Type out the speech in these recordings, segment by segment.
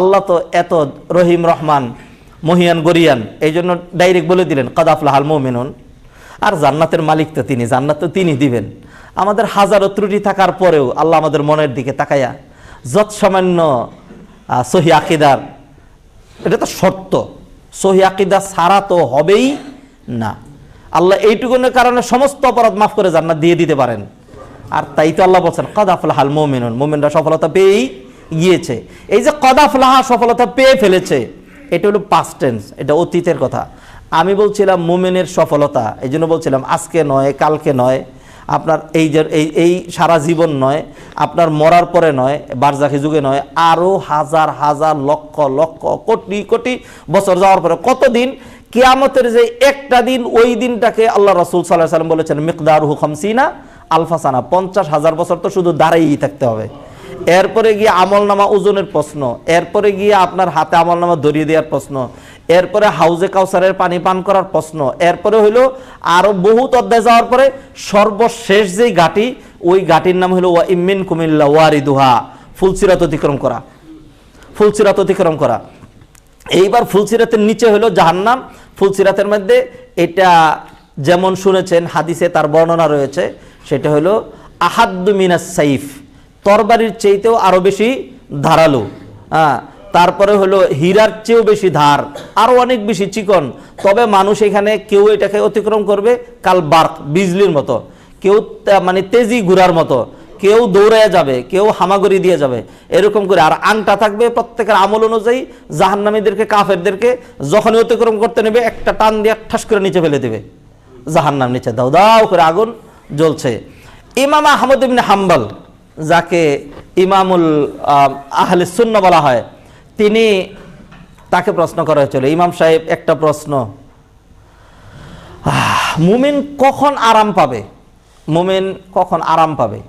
আল্লাহ তো এত রহিম, রহমান, মহিয়ান, গরিয়ান এই জন্য ডাইরেক্ট বলে দিলেন কদাফলাহাল মোমেনুন। আর জান্নাতের মালিক তো তিনি, জান্নাত তো তিনি দিবেন। আমাদের হাজারো ত্রুটি থাকার পরেও আল্লাহ আমাদের মনের দিকে তাকায়া যত সামান্য সহি আকিদার, এটা তো সত্য সহি আকিদা ছাড়া তো হবেই না। আল্লাহ এইটুকুনের কারণে সমস্ত অপরাধ মাফ করে জান্নাত দিয়ে দিতে পারেন। আর তাই তো আল্লাহ বলছেন কদাফলাহাল মোমেনুন। মোমেনরা সফলতা পেয়েই গিয়েছে। এই যে কদাফলাহা সফলতা পেয়ে ফেলেছে, এটা হলো পাস্ট টেন্স এটা অতীতের কথা। আমি বলছিলাম মোমেনের সফলতা, এই জন্য বলছিলাম আজকে নয়, কালকে নয়, আপনার এই যে, এই এই সারা জীবন নয়, আপনার মরার পরে নয়, বারজাখি যুগে নয় আরও হাজার হাজার, লক্ষ লক্ষ, কোটি কোটি বছর যাওয়ার পরে কতদিন? কিয়ামতের যে একটা দিন, ওই দিনটাকে আল্লাহ রসুল সাল্লাহ সাল্লাম বলেছেন মিকদার হুখামসিনা আলফাসানা পঞ্চাশ হাজার বছর তো শুধু দাঁড়াইই থাকতে হবে। এরপরে গিয়ে আমল নামা ওজনের প্রশ্ন। এরপরে গিয়ে আপনার হাতে আমল নামা ধরিয়ে দেওয়ার প্রশ্ন। এরপরে হাউজে কাউসারের পানি পান করার প্রশ্ন। এরপরে হইল আরও বহুত অধ্যায় যাওয়ার পরে সর্বশেষ যেই ঘাটি, ওই ঘাটির নাম হলো ওয়া ইমিন কুমিল্লা ওয়ারি ওয়ারিদুহা ফুলসিরাত অতিক্রম করা। ফুলসিরাত অতিক্রম করা। এইবার ফুলসিরাতের নিচে হলো জাহান্নাম। ফুলসিরাতের মধ্যে এটা যেমন শুনেছেন, হাদিসে তার বর্ণনা রয়েছে, সেটা হলো আহাদ্দু মিনাস সাইফ। তরবারির চেয়েতেও আরও বেশি ধারালো। হ্যাঁ তারপরে হলো হীরার চেয়েও বেশি ধার, আরও অনেক বেশি চিকন। তবে মানুষ এখানে কেউ এটাকে অতিক্রম করবে কাল বার্ক বিজলির মতো। কেউ মানে তেজি ঘুরার মতো। কেউ দৌড়ায় যাবে, কেউ হামাগুড়ি দিয়ে যাবে। এরকম করে আর আংটা থাকবে প্রত্যেকের আমল অনুযায়ী জাহান্নামীদেরকে, কাফেরদেরকে যখনই অতিক্রম করতে নেবে, একটা টান দিয়ে ঠাস করে নিচে ফেলে দেবে। জাহান্নাম নিচে দাও দাও করে আগুন জ্বলছে। ইমাম আহমদ ইবনে হাম্বল যাকে ইমামুল আহ, আহলে সুন্ন বলা হয় তিনি তাকে প্রশ্ন করা হয়েছিল। ইমাম সাহেব একটা প্রশ্ন মুমিন কখন আরাম পাবে? মুমিন কখন আরাম পাবে?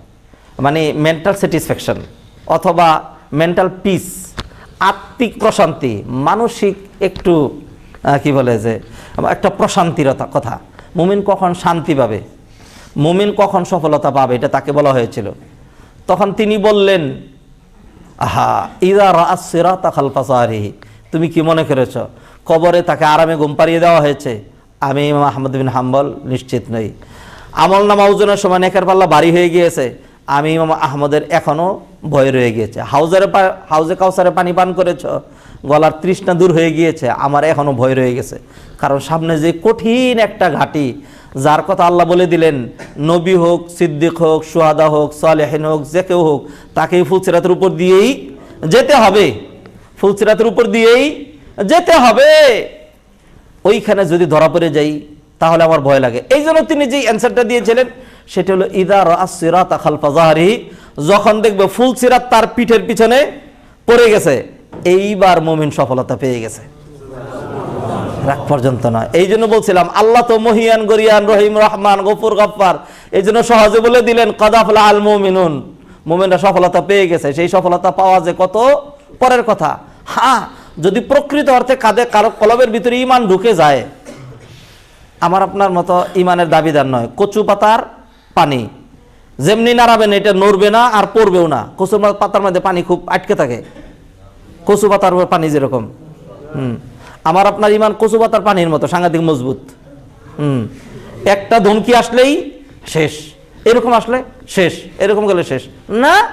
মানে মেন্টাল স্যাটিসফ্যাকশন অথবা মেন্টাল পিস আত্মিক প্রশান্তি মানসিক একটু কি বলে যে একটা প্রশান্তির কথা। মুমিন কখন শান্তি পাবে? মুমিন কখন সফলতা পাবে? এটা তাকে বলা হয়েছিল। তখন তিনি বললেন, আহা, ইদা রাসিরাতা খালফাসারি তুমি কি মনে করেছ, কবরে তাকে আরামে ঘুম পাড়িয়ে দেওয়া হয়েছে? আমি ইমাম আহমদ বিন হাম্বল নিশ্চিত নই। আমল নামা ওজনের সময় নেকের পাল্লা বাড়ি হয়ে গিয়েছে। আমি ইমাম আহমদের এখনও ভয় রয়ে গিয়েছে। হাউজের হাউজে কাউসারে পানি পান করেছ? গলার তৃষ্ণা দূর হয়ে গিয়েছে, আমার এখনও ভয় রয়ে গেছে। কারণ সামনে যে কঠিন একটা ঘাটি, যার কথা আল্লাহ বলে দিলেন, নবী হোক, সিদ্দিক হোক, সুহাদা হোক, সালেহিন হোক, যে কেউ হোক তাকে ফুলসিরাতের উপর দিয়েই যেতে হবে। ফুলসিরাতের উপর দিয়েই যেতে হবে। ওইখানে যদি ধরা পড়ে যাই, তাহলে আমার ভয় লাগে। এই জন্য তিনি যেই অ্যান্সারটা দিয়েছিলেন, সেটা হলো ইদার আসিরাত খালফা জাহারি যখন দেখবে ফুল সিরাত তার পিঠের পিছনে পড়ে গেছে। এইবার মুমিন সফলতা পেয়ে গেছে। রাগ পর্যন্ত নয়। এই জন্য বলছিলাম, আল্লাহ তো মহিয়ান, গরিয়ান, রহিম, রহমান, গফুর গফার এই জন্য সহজে বলে দিলেন, কদাফলা আল মুমিনুন। মুমিনরা সফলতা পেয়ে গেছে। সেই সফলতা পাওয়া যে কত? পরের কথা হ্যাঁ যদি প্রকৃত অর্থে কাঁধে কারও কলবের ভিতরে ইমান ঢুকে যায়, আমার আপনার মতো ইমানের দাবিদার নয়। কচু পাতার পানি। যেমনি নাড়াবেন, এটা নড়বে না আর পড়বেও না। কচু পাতার মধ্যে পানি খুব আটকে থাকে। কচু পাতার পানি যেরকম। হুম। আমার আপনার ইমান কচু পাতার পানির মতো, সাংঘাতিক মজবুত। হুম। একটা ধমকি আসলেই শেষ। এরকম আসলে শেষ। এরকম গেলে শেষ। না,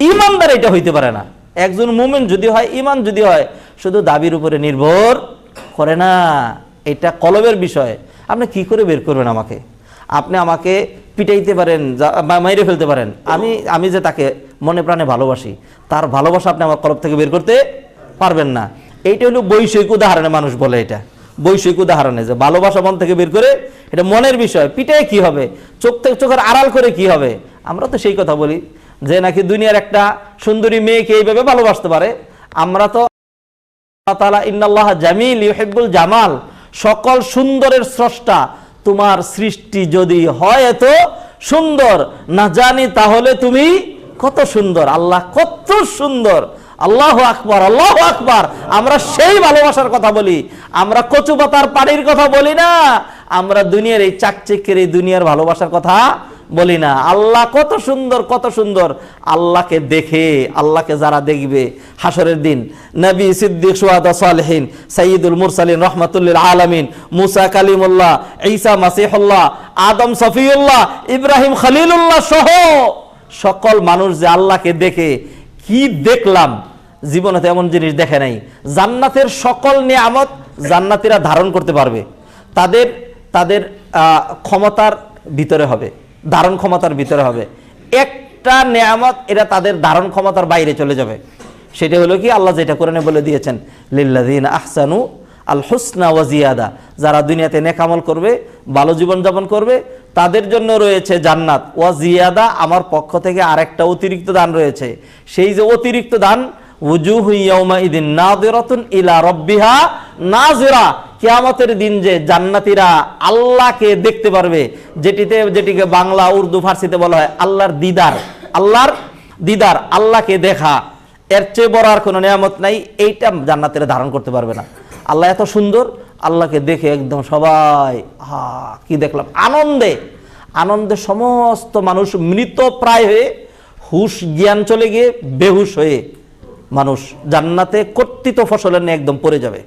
ইমানদার এটা হইতে পারে না। একজন মুমিন যদি হয়, ইমান যদি হয়, শুধু দাবির উপরে নির্ভর করে না। এটা কলবের বিষয়। আপনি কি করে বের করবেন আমাকে? আপনি আমাকে পিটাইতে পারেন মাইরে ফেলতে পারেন। আমি আমি যে তাকে মনে প্রাণে ভালোবাসি। তার ভালোবাসা আপনি আমার কলব থেকে বের করতে পারবেন না। এইটা হলো বৈষয়িক উদাহরণে মানুষ বলে এটা। বৈষয়িক উদাহরণে যে ভালোবাসা মন থেকে বের করে, এটা মনের বিষয়। পিটাই কি হবে? চোখ থেকে চোখের আড়াল করে কি হবে? আমরা তো সেই কথা বলি যে নাকি দুনিয়ার একটা সুন্দরী মেয়েকে এইভাবে ভালোবাসতে পারে। আমরা তো তাআলা ইন্নাল্লাহ জামিল জামাল। সকল সুন্দরের স্রষ্টা। তোমার সৃষ্টি যদি হয় এত সুন্দর। না জানি তাহলে তুমি কত সুন্দর, আল্লাহ কত সুন্দর। আল্লাহ আকবর আল্লাহ আকবর। আমরা সেই ভালোবাসার কথা বলি। আমরা কচু পাতার পানির কথা বলি না। আমরা দুনিয়ার এই চাকচিকের এই দুনিয়ার ভালোবাসার কথা বলি না। আল্লাহ কত সুন্দর কত সুন্দর। আল্লাহকে দেখে, আল্লাহকে যারা দেখবে, হাসরের দিন। নবী সিদ্দিক সুয়াদা সালহীন সঈদুল মুরসালিন রহমাতুল্লিল আলমিন, মুসা কালিমুল্লাহ, ঈসা মাসিহুল্লাহ, আদম সফিউল্লাহ, ইব্রাহিম খলিলুল্লাহ সহ সকল মানুষ যে আল্লাহকে দেখে কি দেখলাম, জীবনে এমন জিনিস দেখে নাই। জান্নাতের সকল নিয়ামত জান্নাতিরা ধারণ করতে পারবে। তাদের তাদের ক্ষমতার ভিতরে হবে, ধারণ ক্ষমতার ভিতরে হবে। একটা নিয়ামত এটা তাদের ধারণ ক্ষমতার বাইরে চলে যাবে। সেটা হলো কি আল্লাহ যেটা করে বলে দিয়েছেন লিল্লাদিন আহসানু আল হুসনা ওয়াজিয়াদা যারা দুনিয়াতে নেকামল করবে, ভালো জীবনযাপন করবে, তাদের জন্য রয়েছে জান্নাত। ওয়াজিয়াদা আমার পক্ষ থেকে আরেকটা অতিরিক্ত দান রয়েছে। সেই যে অতিরিক্ত দান ইলা রাব্বিহা নাযিরা। কিয়ামতের দিন যে জান্নাতীরা আল্লাহকে দেখতে পারবে, যেটিতে, যেটিকে বাংলা, উর্দু, ফার্সিতে বলা হয় আল্লাহর দিদার। আল্লাহর দিদার, আল্লাহকে দেখা। এর চেয়ে বড় আর কোনো নিয়ামত নাই, এইটা জান্নাতের ধারণ করতে পারবে না। আল্লাহ এত সুন্দর, আল্লাহকে দেখে একদম সবাই হা কি দেখলাম? আনন্দে আনন্দে সমস্ত মানুষ মৃত প্রায় হয়ে হুশ জ্ঞান চলে গিয়ে বেহুশ হয়ে মানুষ জান্নাতে কর্তৃত ফসলের নিয়ে একদম পড়ে যাবে।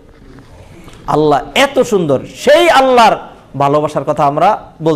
আল্লাহ এত সুন্দর, সেই আল্লাহর ভালোবাসার কথা আমরা বল